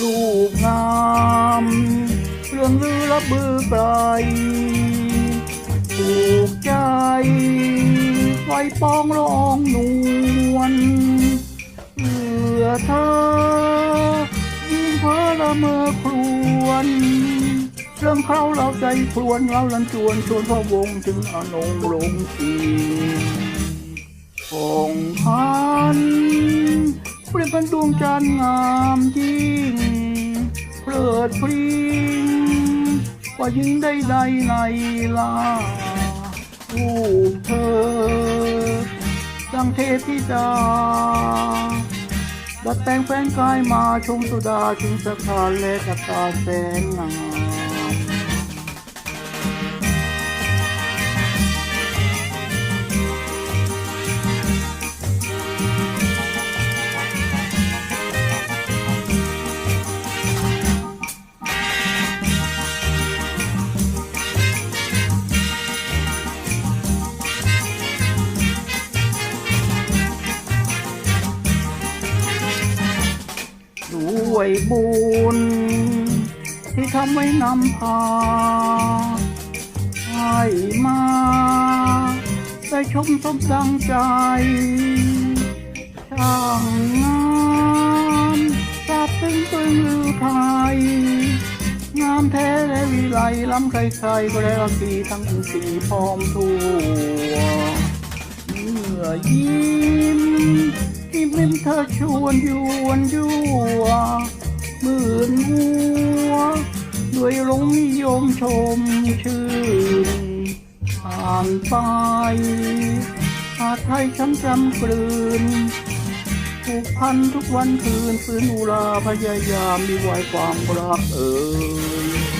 ลูกงามเรื่องลือระบือไกลถูกใจไฟปองร้องนวลเพื่อเธอยิ่งเพ้อละเมอครวนเรื่องเขาเราใจครวนเราลันจวนชวนพะวงถึงอนงลงสีองพันเปรียบเป็นดวงจันทร์งามยิ่ง ลิดเพลิงกว่ายิงได้ใดในลารูปเธอดังเทพธิดาดัดแต่งแฟนกายมาชมสุดาถึงสถานและกตาแสนงาม วยบุญ ที่ทำไว้นำพาให้มาได้ชมสมดังใจ ช่างงามทราบซึ้งตึงลือไทย งามแท้และวิไลล้ำใครๆก็ได้รักดีทั้งสีพร้อมทั่วเมื่อยิ้ม ที่เป็นเธอชวนยวนยั่วหมื่นหัว ด้วยลงนิยมชมชื่นผ่านไปอาไทยฉันจำกลืนผูกพันทุกวันคืนฟื้นอุราพยายามมีไว้ความรักเอ่ย